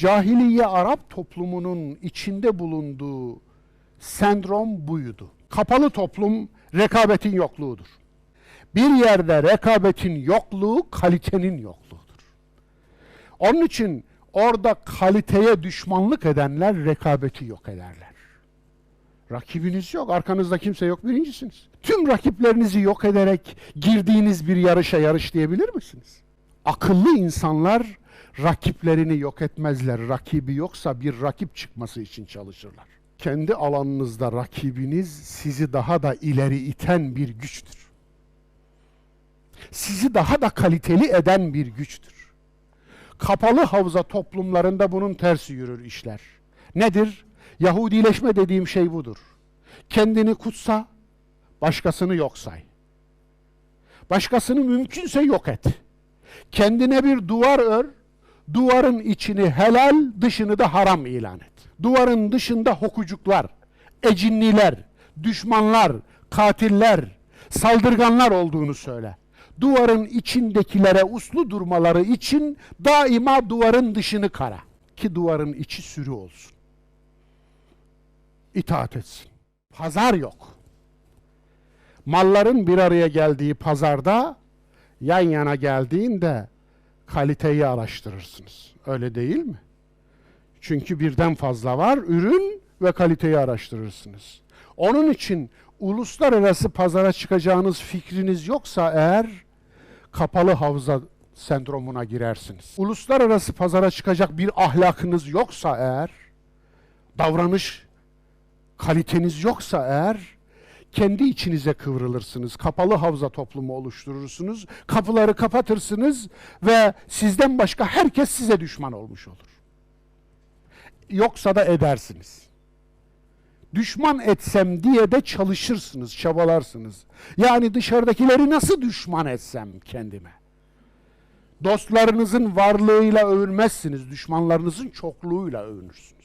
Cahiliye Arap toplumunun içinde bulunduğu sendrom buydu. Kapalı toplum rekabetin yokluğudur. Bir yerde rekabetin yokluğu kalitenin yokluğudur. Onun için orada kaliteye düşmanlık edenler rekabeti yok ederler. Rakibiniz yok, arkanızda kimse yok, birincisiniz. Tüm rakiplerinizi yok ederek girdiğiniz bir yarışa yarış diyebilir misiniz? Akıllı insanlar rakiplerini yok etmezler. Rakibi yoksa bir rakip çıkması için çalışırlar. Kendi alanınızda rakibiniz sizi daha da ileri iten bir güçtür. Sizi daha da kaliteli eden bir güçtür. Kapalı havza toplumlarında bunun tersi yürür işler. Nedir? Yahudileşme dediğim şey budur. Kendini kutsa, başkasını yok say. Başkasını mümkünse yok et. Kendine bir duvar ör, duvarın içini helal, dışını da haram ilan et. Duvarın dışında hokucuklar, ecinliler, düşmanlar, katiller, saldırganlar olduğunu söyle. Duvarın içindekilere uslu durmaları için daima duvarın dışını kara. Ki duvarın içi sürü olsun. İtaat etsin. Pazar yok. Malların bir araya geldiği pazarda yan yana geldiğinde kaliteyi araştırırsınız. Öyle değil mi? Çünkü birden fazla var ürün ve kaliteyi araştırırsınız. Onun için uluslararası pazara çıkacağınız fikriniz yoksa eğer kapalı havza sendromuna girersiniz. Uluslararası pazara çıkacak bir ahlakınız yoksa eğer davranış kaliteniz yoksa eğer kendi içinize kıvrılırsınız. Kapalı havza toplumu oluşturursunuz. Kapıları kapatırsınız ve sizden başka herkes size düşman olmuş olur. Yoksa da edersiniz. Düşman etsem diye de çalışırsınız, çabalarsınız. Yani dışarıdakileri nasıl düşman etsem kendime? Dostlarınızın varlığıyla övünmezsiniz, düşmanlarınızın çokluğuyla övünürsünüz.